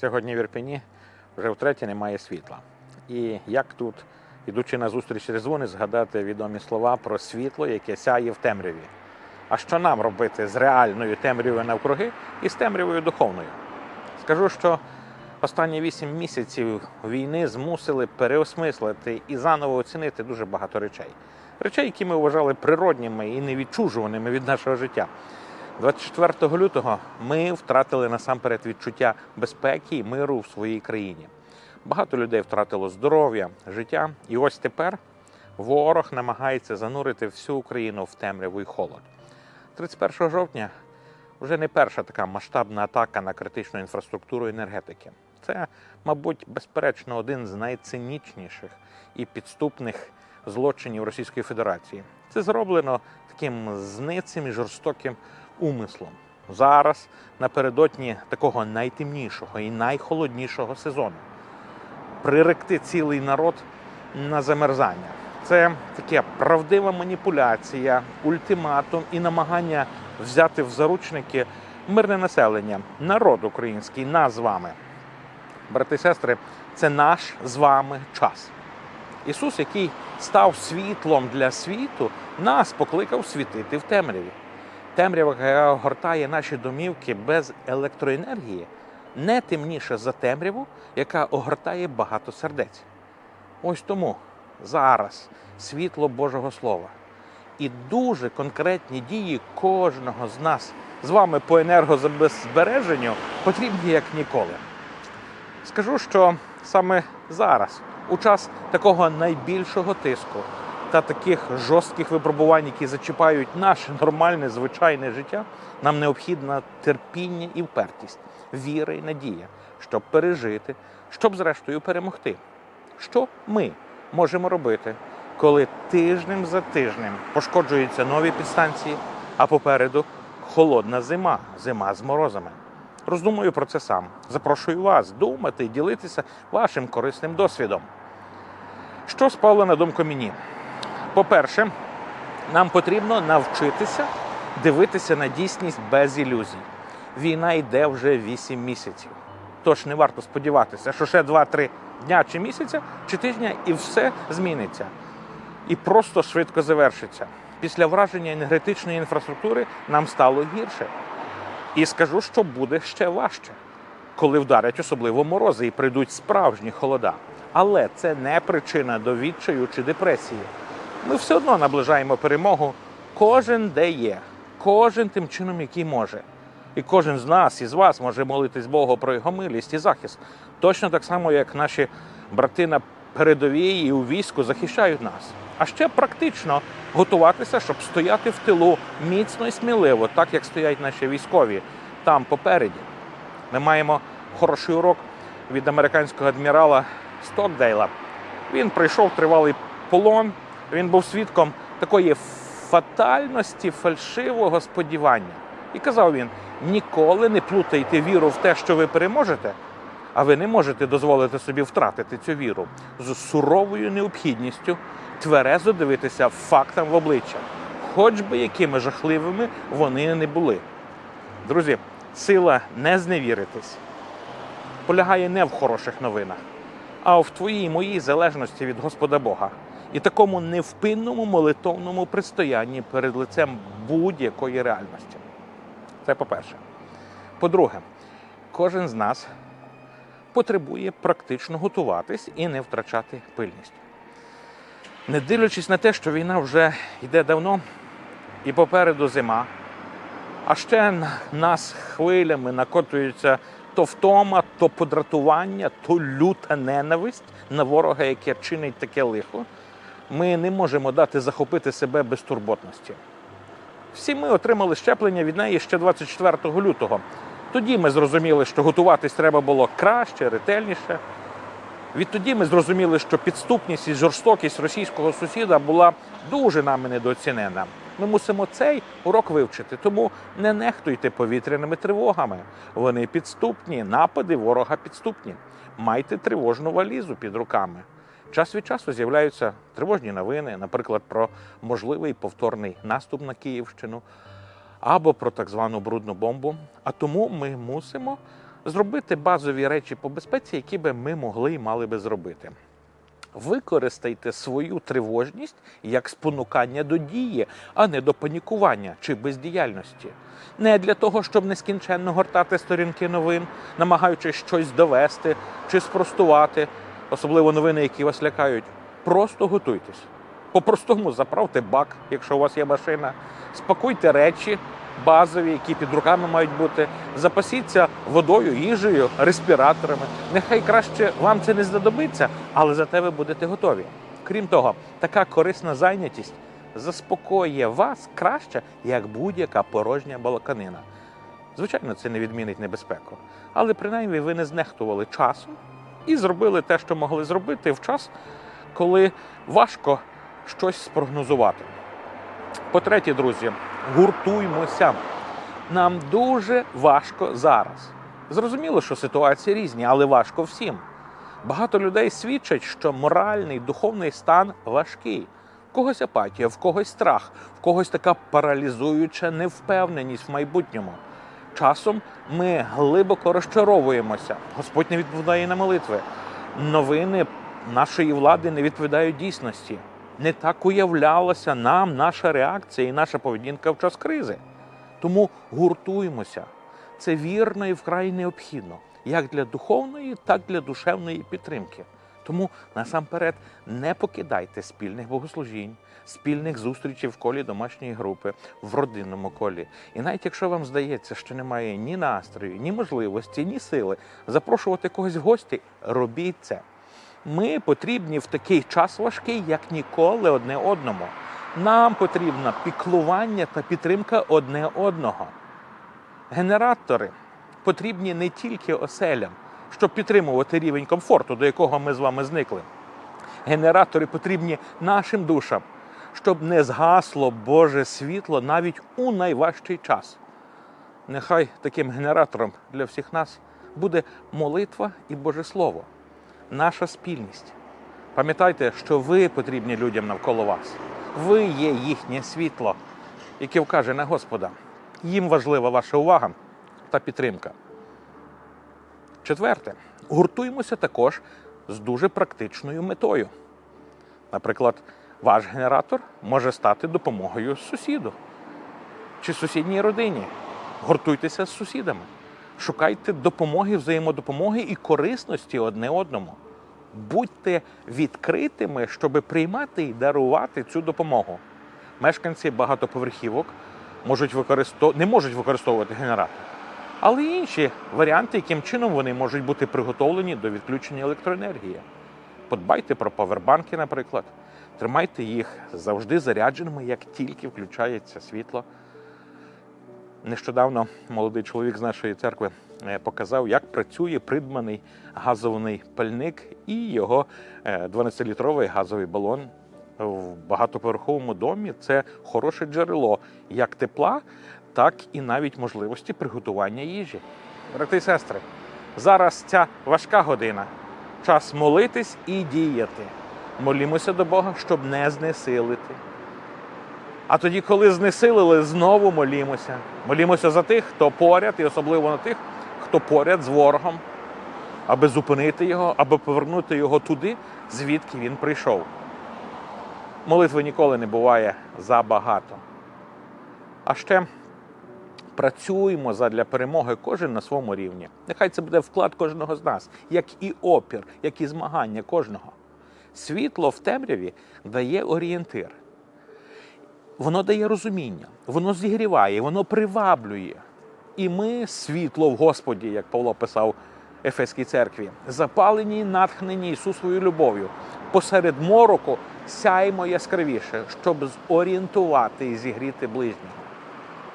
Сьогодні в Ірпені вже втретє немає світла. І як тут, ідучи на зустріч Різдву, згадати відомі слова про світло, яке сяє в темряві. А що нам робити з реальною темрявою навкруги і з темрявою духовною? Скажу, що останні вісім місяців війни змусили переосмислити і заново оцінити дуже багато речей. Речей, які ми вважали природніми і невідчужуваними від нашого життя. 24 лютого ми втратили насамперед відчуття безпеки і миру в своїй країні. Багато людей втратило здоров'я, життя, і ось тепер ворог намагається занурити всю Україну в темряву і холод. 31 жовтня вже не перша така масштабна атака на критичну інфраструктуру енергетики. Це, мабуть, безперечно, один з найцинічніших і підступних злочинів Російської Федерації. Це зроблено таким зницим і жорстоким умислом. Зараз напередодні такого найтемнішого і найхолоднішого сезону приректи цілий народ на замерзання. Це таке правдива маніпуляція, ультиматум і намагання взяти в заручники мирне населення, народ український, нас з вами. Брати і сестри, це наш з вами час. Ісус, який став світлом для світу, нас покликав світити в темряві. Темрява, яка огортає наші домівки без електроенергії, не темніша за темряву, яка огортає багато сердець. Ось тому зараз світло Божого Слова і дуже конкретні дії кожного з нас з вами по енергозабезбереженню потрібні як ніколи. Скажу, що саме зараз, у час такого найбільшого тиску та таких жорстких випробувань, які зачіпають наше нормальне звичайне життя, нам необхідна терпіння і впертість, віра і надія, щоб пережити, щоб зрештою перемогти. Що ми можемо робити, коли тижнем за тижнем пошкоджуються нові підстанції, а попереду холодна зима, зима з морозами? Роздумую про це сам. Запрошую вас думати і ділитися вашим корисним досвідом. Що спало на думку мені? По-перше, нам потрібно навчитися дивитися на дійсність без ілюзій. Війна йде вже 8 місяців. Тож не варто сподіватися, що ще 2-3 дня чи місяця, чи тижня, і все зміниться. І просто швидко завершиться. Після враження енергетичної інфраструктури нам стало гірше. І скажу, що буде ще важче, коли вдарять особливо морози і прийдуть справжні холода. Але це не причина до відчаю чи депресії. Ми все одно наближаємо перемогу. Кожен де є, кожен тим чином, який може. І кожен з нас і з вас може молитись Богу про його милість і захист. Точно так само, як наші брати на передовій і у війську захищають нас. А ще практично готуватися, щоб стояти в тилу міцно і сміливо, так як стоять наші військові там попереді. Ми маємо хороший урок від американського адмірала Стокдейла. Він пройшов тривалий полон. Він був свідком такої фатальності фальшивого сподівання. І казав він: ніколи не плутайте віру в те, що ви переможете, а ви не можете дозволити собі втратити цю віру з суровою необхідністю тверезо дивитися фактам в обличчя, хоч би якими жахливими вони не були. Друзі, сила не зневіритись полягає не в хороших новинах, а в твоїй моїй залежності від Господа Бога і такому невпинному молитовному пристоянні перед лицем будь-якої реальності. Це по-перше. По-друге, кожен з нас потребує практично готуватись і не втрачати пильність. Не дивлячись на те, що війна вже йде давно і попереду зима, а ще нас хвилями накотується то втома, то подратування, то люта ненависть на ворога, яке чинить таке лихо, ми не можемо дати захопити себе безтурботності. Всі ми отримали щеплення від неї ще 24 лютого. Тоді ми зрозуміли, що готуватись треба було краще, ретельніше. Відтоді ми зрозуміли, що підступність і жорстокість російського сусіда була дуже нами недооцінена. Ми мусимо цей урок вивчити, тому не нехтуйте повітряними тривогами. Вони підступні, напади ворога підступні. Майте тривожну валізу під руками. Час від часу з'являються тривожні новини, наприклад, про можливий повторний наступ на Київщину або про так звану брудну бомбу. А тому ми мусимо зробити базові речі по безпеці, які би ми могли і мали би зробити. Використайте свою тривожність як спонукання до дії, а не до панікування чи бездіяльності. Не для того, щоб нескінченно гортати сторінки новин, намагаючись щось довести чи спростувати, особливо новини, які вас лякають. Просто готуйтесь. По-простому заправте бак, якщо у вас є машина, спакуйте речі базові, які під руками мають бути. Запасіться водою, їжею, респіраторами. Нехай краще вам це не знадобиться, але зате ви будете готові. Крім того, така корисна зайнятість заспокоює вас краще, як будь-яка порожня балаканина. Звичайно, це не відмінить небезпеку, але принаймні ви не знехтували часом і зробили те, що могли зробити в час, коли важко щось спрогнозувати. По-третє, друзі, гуртуймося. Нам дуже важко зараз. Зрозуміло, що ситуації різні, але важко всім. Багато людей свідчать, що моральний духовний стан важкий. В когось апатія, в когось страх, в когось така паралізуюча невпевненість в майбутньому. Часом ми глибоко розчаровуємося. Господь не відповідає на молитви. Новини нашої влади не відповідають дійсності. Не так уявлялася нам наша реакція і наша поведінка в час кризи. Тому гуртуємося. Це вірно і вкрай необхідно, як для духовної, так і для душевної підтримки. Тому насамперед не покидайте спільних богослужінь, спільних зустрічей в колі домашньої групи, в родинному колі. І навіть якщо вам здається, що немає ні настрою, ні можливості, ні сили запрошувати когось в гості, робіть це. Ми потрібні в такий час важкий, як ніколи одне одному. Нам потрібно піклування та підтримка одне одного. Генератори потрібні не тільки оселям, щоб підтримувати рівень комфорту, до якого ми з вами зникли. Генератори потрібні нашим душам, щоб не згасло Боже світло навіть у найважчий час. Нехай таким генератором для всіх нас буде молитва і Боже Слово, наша спільність. Пам'ятайте, що ви потрібні людям навколо вас. Ви є їхнє світло, яке вкаже на Господа. Їм важлива ваша увага та підтримка. Четверте, гуртуємося також з дуже практичною метою. Наприклад, ваш генератор може стати допомогою сусіду чи сусідній родині. Гуртуйтеся з сусідами, шукайте допомоги, взаємодопомоги і корисності одне одному. Будьте відкритими, щоб приймати і дарувати цю допомогу. Мешканці багатоповерхівок можуть використов... не можуть використовувати генератор, але є інші варіанти, яким чином вони можуть бути приготовлені до відключення електроенергії. Подбайте про павербанки, наприклад. Тримайте їх завжди зарядженими, як тільки включається світло. Нещодавно молодий чоловік з нашої церкви е, показав, як працює придбаний газовий пальник і його е, 12-літровий газовий балон в багатоповерховому домі. Це хороше джерело як тепла, так і навіть можливості приготування їжі. Брати і сестри, зараз ця важка година. Час молитись і діяти. Молімося до Бога, щоб не знесилити. А тоді, коли знесилили, знову молімося. Молімося за тих, хто поряд, і особливо на тих, хто поряд з ворогом, аби зупинити його, аби повернути його туди, звідки він прийшов. Молитви ніколи не буває забагато. А ще працюємо задля перемоги кожен на своєму рівні. Нехай це буде вклад кожного з нас, як і опір, як і змагання кожного. Світло в темряві дає орієнтир. Воно дає розуміння, воно зігріває, воно приваблює. І ми світло в Господі, як Павло писав Ефеській церкві, запалені, натхнені Ісусовою любов'ю. Посеред мороку сяймо яскравіше, щоб зорієнтувати і зігріти ближнього.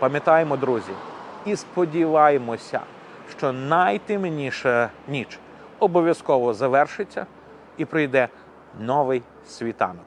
Пам'ятаємо, друзі, і сподіваємося, що найтемніша ніч обов'язково завершиться і прийде новий світанок.